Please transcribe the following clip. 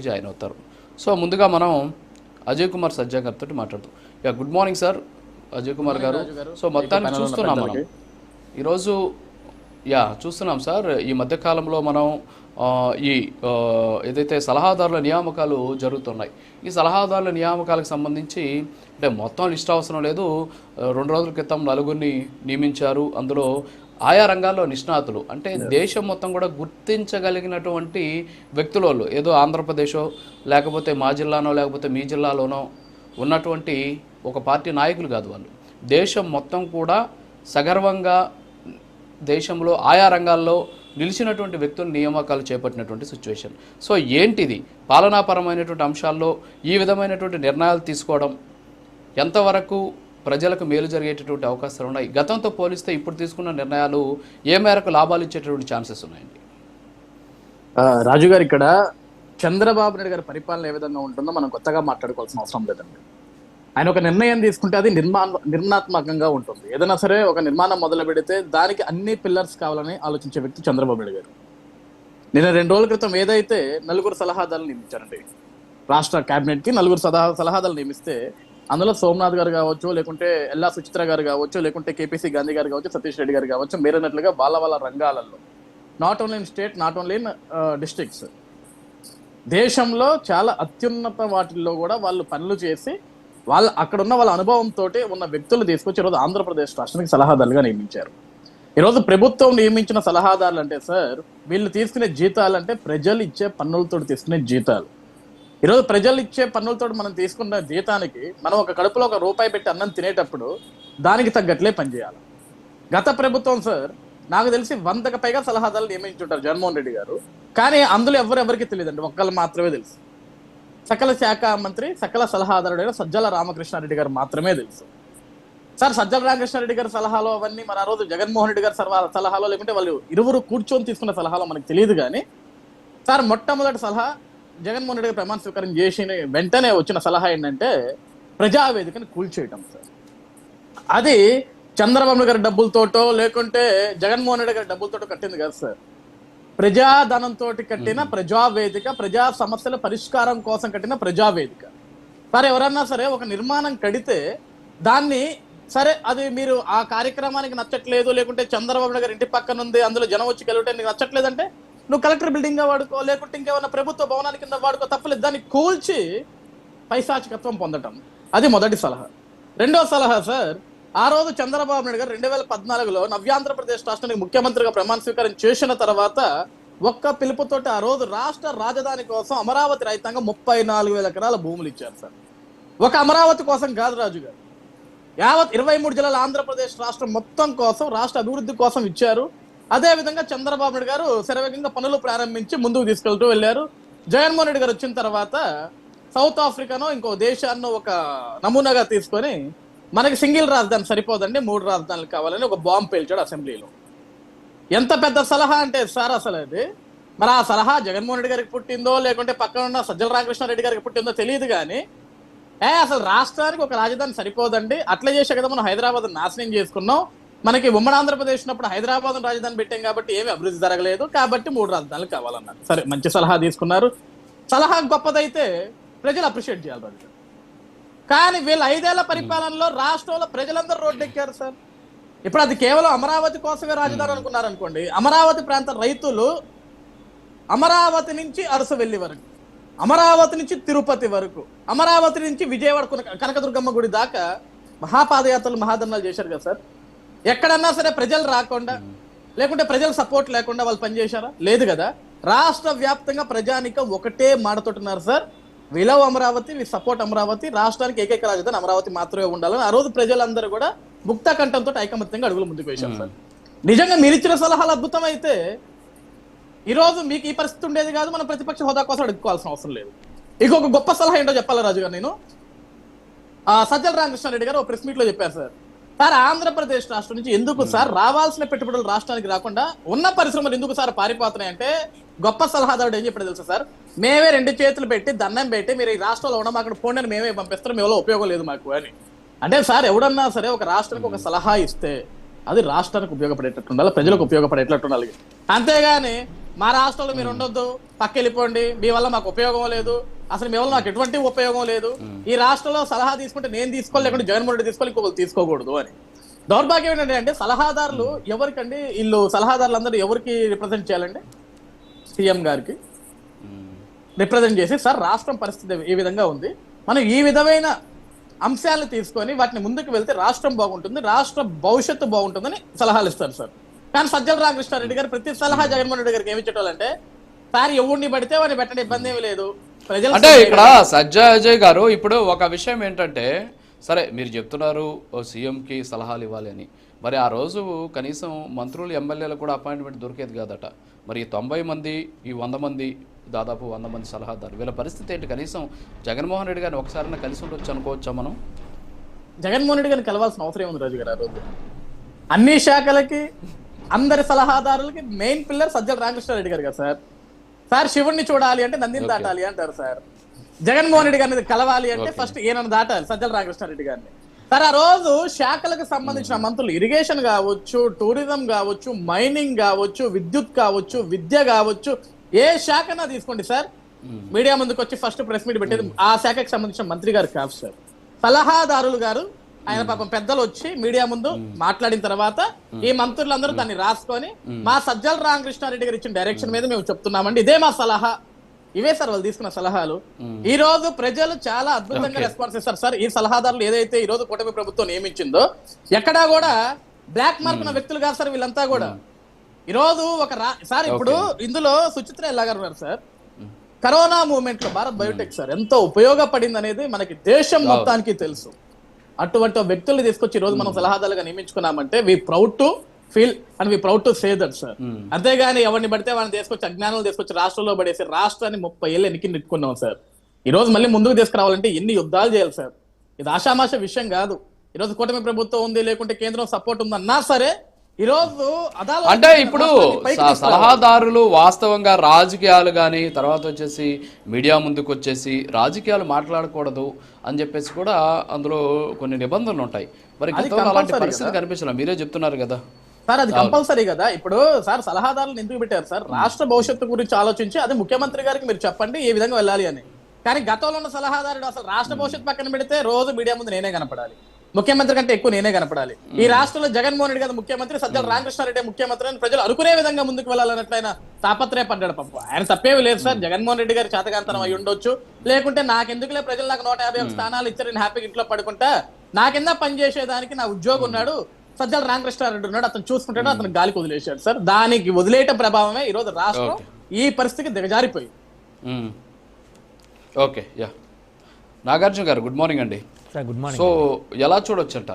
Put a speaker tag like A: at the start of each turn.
A: Join అవుతారు. So ముందుగా మనం అజయ్ కుమార్ సజ్జా గారితో మాట్లాడుతాం yeah good morning sir Ajay Kumar గారు. సో మొత్తానికి చూస్తున్నాం మనం. ఈరోజు యా చూస్తున్నాం సార్. ఈ మధ్య కాలంలో మనం ఈ ఏదైతే సలహాదారుల నియామకాలు జరుగుతున్నాయి ఈ సలహాదారుల నియామకాలకు సంబంధించి అంటే మొత్తం లిస్ట్ అవసరం లేదు. రెండు రోజుల క్రితం నలుగురిని నియమించారు. అందులో ఆయా రంగాల్లో నిష్ణాతులు. అంటే దేశం మొత్తం కూడా గుర్తించగలిగినటువంటి వ్యక్తుల వాళ్ళు ఏదో ఆంధ్రప్రదేశో లేకపోతే మా జిల్లానో లేకపోతే మీ జిల్లాలోనో ఉన్నటువంటి ఒక పార్టీ నాయకులు కాదు వాళ్ళు. దేశం మొత్తం కూడా సగర్వంగా దేశంలో ఆయా రంగాల్లో నిలిచినటువంటి వ్యక్తుల నియామకాలు చేపట్టినటువంటి సిచ్యువేషన్ సో ఏంటిది? పాలనాపరమైనటువంటి అంశాల్లో ఈ విధమైనటువంటి నిర్ణయాలు తీసుకోవడం ఎంతవరకు ప్రజలకు మేలు జరిగేటటువంటి అవకాశాలు ఉన్నాయి? గతంతో పోలిస్తే ఇప్పుడు తీసుకున్న నిర్ణయాలు ఏ మేరకు లాభాలు ఇచ్చేటటువంటి ఛాన్సెస్ ఉన్నాయండి?
B: ఆ, రాజు గారు ఇక్కడ చంద్రబాబు నాయుడు గారి పరిపాలన ఏ విధంగా ఉంటుందో మనం కొత్తగా మాట్లాడుకోవాల్సిన అవసరం లేదండి. ఆయన ఒక నిర్ణయం తీసుకుంటే అది నిర్మాణ నిర్మాణాత్మకంగా ఉంటుంది. ఏదైనా సరే ఒక నిర్మాణం మొదలు పెడితే దానికి అన్ని పిల్లర్స్ కావాలని ఆలోచించే వ్యక్తి చంద్రబాబు నాయుడు గారు. నిన్న రెండు రోజుల క్రితం ఏదైతే నలుగురు సలహాదారులు నియమించారండి రాష్ట్ర కేబినెట్కి నలుగురు సలహా సలహాదారులు నియమిస్తే అందులో సోమనాథ్ గారు కావచ్చు లేకుంటే ఎల్లా సుచిత్ర గారు కావచ్చు లేకుంటే కేపీసీ గాంధీ గారు కావచ్చు సతీష్ రెడ్డి గారు కావచ్చు మీరన్నట్లుగా వాళ్ళ వాళ్ళ రంగాలలో. Not only in state not only in districts దేశంలో చాలా అత్యున్నత వాటిల్లో కూడా వాళ్ళు పనులు చేసి వాళ్ళ అక్కడ ఉన్న వాళ్ళ అనుభవంతో ఉన్న వ్యక్తులు తీసుకొచ్చి ఈరోజు ఆంధ్రప్రదేశ్ రాష్ట్రానికి సలహాదారులుగా నియమించారు. ఈరోజు ప్రభుత్వం నియమించిన సలహాదారులు అంటే సార్ వీళ్ళు తీసుకునే జీతాలు అంటే ప్రజలు ఇచ్చే పన్నులతో తీసుకునే జీతాలు. ఈరోజు ప్రజలు ఇచ్చే పన్నులతో మనం తీసుకున్న జీతానికి మనం ఒక కడుపులో ఒక రూపాయి పెట్టి అన్నం తినేటప్పుడు దానికి తగ్గట్లే పనిచేయాలి. గత ప్రభుత్వం సార్ నాకు తెలిసి వందకు పైగా సలహాదారులు నియమించుంటారు జగన్మోహన్ రెడ్డి గారు. కానీ అందులో ఎవరెవరికి తెలియదండి? ఒక్కళ్ళు మాత్రమే తెలుసు. సకల శాఖ మంత్రి సకల సలహాదారుడైన సజ్జల రామకృష్ణారెడ్డి గారు మాత్రమే తెలుసు. సార్ సజ్జల రామకృష్ణారెడ్డి గారి సలహాలో అవన్నీ మరి ఆ రోజు జగన్మోహన్ రెడ్డి గారి సలహా సలహాలో లేకుంటే వాళ్ళు ఇరువురు కూర్చొని తీసుకున్న సలహాలో మనకు తెలియదు కానీ సార్ మొట్టమొదటి సలహా జగన్మోహన్ రెడ్డి గారు ప్రమాణ స్వీకారం చేసిన వెంటనే వచ్చిన సలహా ఏంటంటే ప్రజావేదికను కూల్చేయటం సార్. అది చంద్రబాబు గారి డబ్బులతోటో లేకుంటే జగన్మోహన్ రెడ్డి గారి డబ్బులతోటో కట్టింది కదా సార్. ప్రజాధనంతో కట్టిన ప్రజావేదిక ప్రజా సమస్యల పరిష్కారం కోసం కట్టిన ప్రజావేదిక. సరే ఎవరన్నా సరే ఒక నిర్మాణం కడితే దాన్ని సరే అది మీరు ఆ కార్యక్రమానికి నచ్చట్లేదు లేకుంటే చంద్రబాబు నాయుడు గారి ఇంటి పక్కన ఉంది అందులో జనం వచ్చి కలిగితే నీకు నచ్చట్లేదంటే నువ్వు కలెక్టర్ బిల్డింగ్గా వాడుకో లేకుంటే ఇంకేమన్నా ప్రభుత్వ భవనానికి కింద వాడుకో తప్పలేదు. దాన్ని కూల్చి పైశాచికత్వం పొందటం. అది మొదటి సలహా. రెండో సలహా సార్ ఆ రోజు చంద్రబాబు నాయుడు గారు రెండు వేల పద్నాలుగులో నవ్యాంధ్రప్రదేశ్ రాష్ట్రానికి ముఖ్యమంత్రిగా ప్రమాణ స్వీకారం చేసిన తర్వాత ఒక్క పిలుపుతోటి ఆ రోజు రాష్ట్ర రాజధాని కోసం అమరావతి రైతాంగం ముప్పై నాలుగు వేల ఎకరాల భూములు ఇచ్చారు సార్. ఒక అమరావతి కోసం కాదు రాజు గారు. యావత్ ఇరవై మూడు జిల్లాల ఆంధ్రప్రదేశ్ రాష్ట్రం మొత్తం కోసం రాష్ట్ర అభివృద్ధి కోసం ఇచ్చారు. అదే విధంగా చంద్రబాబు నాయుడు గారు శరవేగంగా పనులు ప్రారంభించి ముందుకు తీసుకెళ్తూ వెళ్ళారు. జగన్మోహన్ రెడ్డి గారు వచ్చిన తర్వాత సౌత్ ఆఫ్రికానో ఇంకో దేశాన్నో ఒక నమూనాగా తీసుకొని మనకి సింగిల్ రాజధాని సరిపోదండి మూడు రాజధానులు కావాలని ఒక బాంబు పేల్చాడు అసెంబ్లీలో. ఎంత పెద్ద సలహా అంటే సార్ అసలు అది? మరి ఆ సలహా జగన్మోహన్ రెడ్డి గారికి పుట్టిందో లేకుంటే పక్కన ఉన్న సజ్జల రామకృష్ణారెడ్డి గారికి పుట్టిందో తెలియదు కానీ ఏ అసలు రాష్ట్రానికి ఒక రాజధాని సరిపోదండి. అట్లా చేసే కదా మనం హైదరాబాద్ నాశనం చేసుకున్నాం. మనకి ఉమ్మడి ఆంధ్రప్రదేశ్ ఉన్నప్పుడు హైదరాబాద్ రాజధాని పెట్టాం కాబట్టి ఏమి అభివృద్ధి జరగలేదు. కాబట్టి మూడు రాజధానులు కావాలన్నారు. సరే మంచి సలహా తీసుకున్నారు. సలహా గొప్పదైతే ప్రజలు అప్రిషియేట్ చేయాలి కానీ వీళ్ళ ఐదేళ్ళ పరిపాలనలో రాష్ట్రంలో ప్రజలందరూ రోడ్డెక్కారు సార్. ఇప్పుడు అది కేవలం అమరావతి కోసమే రాజధాని అనుకున్నారు అనుకోండి అమరావతి ప్రాంత రైతులు అమరావతి నుంచి అరసవెల్లి వరకు అమరావతి నుంచి తిరుపతి వరకు అమరావతి నుంచి విజయవాడ కొన- కనకదుర్గమ్మ గుడి దాకా మహాపాదయాత్రలు మహాధర్నాలు చేశారు కదా సార్. ఎక్కడన్నా సరే ప్రజలు రాకుండా లేకుంటే ప్రజల సపోర్ట్ లేకుండా వాళ్ళు పనిచేశారా? లేదు కదా. రాష్ట్ర వ్యాప్తంగా ప్రజానికం ఒకటే మాటతోటున్నారు sir. We love Amaravati we support Amaravati రాష్ట్రానికి ఏకైక రాజధాని అమరావతి మాత్రమే ఉండాలని ఆ రోజు ప్రజలందరూ కూడా ముక్త కంఠంతో ఐకమత్యంగా అడుగులు ముందుకు వేశారు సార్. నిజంగా మీరు ఇచ్చిన సలహాలు అద్భుతమైతే ఈ రోజు మీకు ఈ పరిస్థితి ఉండేది కాదు మనం ప్రతిపక్ష హోదా కోసం అడుక్కోవాల్సిన అవసరం లేదు. ఇంకొక గొప్ప సలహా ఏంటో చెప్పాలా రాజు గారు నేను? ఆ, సజ్జల రామకృష్ణారెడ్డి గారు ఒక ప్రెస్ మీట్లో చెప్పారు సార్. సార్ ఆంధ్రప్రదేశ్ రాష్ట్రం నుంచి ఎందుకు సార్ రావాల్సిన పెట్టుబడులు రాష్ట్రానికి రాకుండా ఉన్న పరిశ్రమలు ఎందుకు సార్ పారిపోతున్నాయి అంటే గొప్ప సలహాదారుడు ఏం చెప్పాడు తెలుసా సార్? మేమే రెండు చేతులు పెట్టి దండం పెట్టి మీరు ఈ రాష్ట్రంలో ఉన్న మాకు పోండి అని మేమే పంపిస్తాం మేలో ఉపయోగం లేదు మాకు అని. అంటే సార్ ఎవడన్నా సరే ఒక రాష్ట్రానికి ఒక సలహా ఇస్తే అది రాష్ట్రానికి ఉపయోగపడేటట్టు ఉండాలి ప్రజలకు ఉపయోగపడేటట్టు ఉండాలి. అంతేగాని మా రాష్ట్రంలో మీరు ఉండొద్దు పక్క వెళ్ళిపోండి మీ వల్ల మాకు ఉపయోగం లేదు అసలు మీ వల్ల నాకు ఎటువంటి ఉపయోగం లేదు. ఈ రాష్ట్రంలో సలహా తీసుకుంటే నేను తీసుకోవాలి లేకుంటే జగన్మోహన్ రెడ్డి తీసుకోవాలి ఇంకొకరు తీసుకోకూడదు అని. దౌర్భాగ్యం ఏంటంటే అంటే సలహాదారులు ఎవరికండి వీళ్ళు సలహాదారులు అందరూ ఎవరికి రిప్రజెంట్ చేయాలండి? సీఎం గారికి రిప్రజెంట్ చేసి సార్ రాష్ట్రం పరిస్థితి ఈ విధంగా ఉంది? మనం ఈ విధమైన అంశాలను తీసుకొని వాటిని ముందుకు వెళ్తే రాష్ట్రం బాగుంటుంది రాష్ట్ర భవిష్యత్తు బాగుంటుందని సలహాలు ఇస్తారు సార్. కానీ సజ్జల రామకృష్ణారెడ్డి గారు ప్రతి సలహా జగన్మోహన్ రెడ్డి గారికి ఏమి ఇచ్చేటోళ్ళంటే సార్ ఎవరిని పడితే వాడిని పెట్టండి ఇబ్బంది ఏమీ లేదు. ప్రజలు
A: అంటే ఇక్కడ సజ్జా అజయ్ గారు ఇప్పుడు ఒక విషయం ఏంటంటే సరే మీరు చెప్తున్నారు ఓ సీఎంకి సలహాలు ఇవ్వాలి అని. మరి ఆ రోజు కనీసం మంత్రులు ఎమ్మెల్యేలు కూడా అపాయింట్మెంట్ దొరికేది కాదట. మరి ఈ తొంభై మంది ఈ వంద మంది దాదాపు వంద మంది సలహాదారు. వీళ్ళ పరిస్థితి ఏంటి? కనీసం జగన్మోహన్ రెడ్డి గారిని ఒకసారి కలిసి ఉండొచ్చు అనుకోవచ్చా మనం?
B: జగన్మోహన్ రెడ్డి గారిని కలవాల్సిన అవసరం ఉంది రాజు గారు ఆ రోజు? అన్ని శాఖలకి అందరి సలహాదారులకి మెయిన్ పిల్లర్ సజ్జల రామకృష్ణారెడ్డి గారు కదా సార్? సార్ శివుణ్ణి చూడాలి అంటే నందిని దాటాలి అంటారు సార్. జగన్మోహన్ రెడ్డి గారిని కలవాలి అంటే ఫస్ట్ ఈయనను దాటాలి సజ్జల రామకృష్ణారెడ్డి గారిని. సార్ ఆ రోజు శాఖలకు సంబంధించిన మంత్రులు ఇరిగేషన్ కావచ్చు టూరిజం కావచ్చు మైనింగ్ కావచ్చు విద్యుత్ కావచ్చు విద్య కావచ్చు ఏ శాఖనా తీసుకోండి సార్. మీడియా ముందుకు వచ్చి ఫస్ట్ ప్రెస్ మీట్ పెట్టేది ఆ శాఖకు సంబంధించిన మంత్రి గారు కాదు సార్. సలహాదారులు గారు ఆయన పాపం పెద్దలు వచ్చి మీడియా ముందు మాట్లాడిన తర్వాత ఈ మంత్రులందరూ దాన్ని రాసుకొని మా సజ్జల రామకృష్ణారెడ్డి గారు ఇచ్చిన డైరెక్షన్ మీద మేము చెప్తున్నామండి. ఇదే మా సలహా. ఇవే సార్ వాళ్ళు తీసుకున్న సలహాలు. ఈ రోజు ప్రజలు చాలా అద్భుతంగా రెస్పాన్స్ ఇస్తారు. సార్ ఈ సలహాదారులు ఏదైతే ఈ రోజు కూటమి ప్రభుత్వం నియమించిందో ఎక్కడా కూడా బ్లాక్ మార్క్ ఉన్న వ్యక్తులు కాదు సార్ వీళ్ళంతా కూడా. ఈ రోజు ఒక రా సార్ ఇప్పుడు ఇందులో సుచిత్ర ఎలాగారు ఉన్నారు సార్ కరోనా మూమెంట్లో భారత్ బయోటెక్ సార్ ఎంతో ఉపయోగపడింది అనేది మనకి దేశం మొత్తానికి తెలుసు. అటువంటి వ్యక్తుల్ని తీసుకొచ్చి ఈ రోజు మనం సలహాదారులుగా నియమించుకున్నామంటే we proud to feel and we proud to say that sir. అంతేగాని ఎవరిని పడితే వాళ్ళని తీసుకొచ్చి అజ్ఞానం తీసుకొచ్చి రాష్ట్రంలో పడేసి రాష్ట్రాన్ని ముప్పై ఏళ్ళు ఎన్నికి నెట్టుకున్నాం సార్. ఈ రోజు మళ్ళీ ముందుకు తీసుకురావాలంటే ఎన్ని యుద్ధాలు చేయాలి సార్. ఇది ఆషామాష విషయం కాదు. ఈ రోజు కూటమి ప్రభుత్వం ఉంది లేకుంటే కేంద్రం సపోర్ట్ ఉందన్నా సరే ఈ రోజు
A: అంటే ఇప్పుడు. సలహాదారులు వాస్తవంగా రాజకీయాలు కానీ తర్వాత వచ్చేసి మీడియా ముందుకు వచ్చేసి రాజకీయాలు మాట్లాడకూడదు అని చెప్పేసి కూడా అందులో కొన్ని నిబంధనలు ఉంటాయి. మరి అలాంటి పరిస్థితి కనిపించలేదు మీరే చెప్తున్నారు కదా.
B: సార్ అది కంపల్సరీ కదా. ఇప్పుడు సార్ సలహాదారులను ఎందుకు పెట్టారు సార్? రాష్ట్ర భవిష్యత్తు గురించి ఆలోచించి అది ముఖ్యమంత్రి గారికి మీరు చెప్పండి ఏ విధంగా వెళ్ళాలి అని. కానీ గతంలో ఉన్న సలహాదారుడు అసలు రాష్ట్ర భవిష్యత్తు పక్కన పెడితే రోజు మీడియా ముందు నేనే కనపడాలి. ముఖ్యమంత్రి కంటే ఎక్కువ నేనే కనపడాలి. ఈ రాష్ట్రంలో జగన్మోహన్ రెడ్డి గారు ముఖ్యమంత్రి సజ్జల రామకృష్ణారెడ్డి ముఖ్యమంత్రి అని ప్రజలు అనుకునే విధంగా ముందుకు వెళ్ళాలన్నట్లయిన తాపత్రయపడ్డాడు పాపం. ఆయన తప్పేవి లేదు సార్. జగన్మోహన్ రెడ్డి గారి చేతకాంతనం అయి ఉండొచ్చు. లేకుంటే నాకెందుకులే ప్రజలు నాకు నూట యాభై ఒక స్థానాలు ఇచ్చారు నేను హ్యాపీగా ఇంట్లో పడుకుంటా నా కింద పనిచేసేదానికి నా ఉద్యోగం ఉన్నాడు సజ్జల రామకృష్ణారెడ్డి ఉన్నాడు. అతను చూసుకుంటాడు అతను గాలికి వదిలేశాడు. సార్ దానికి వదిలేయటం ప్రభావమే ఈ రోజు రాష్ట్రం ఈ పరిస్థితికి దిగజారిపోయింది.
A: మ్మ్. Okay yeah. నాగార్జున గారు గుడ్ మార్నింగ్ అండి.
C: Sir good morning.
A: సో ఎలా చూడొచ్చంట?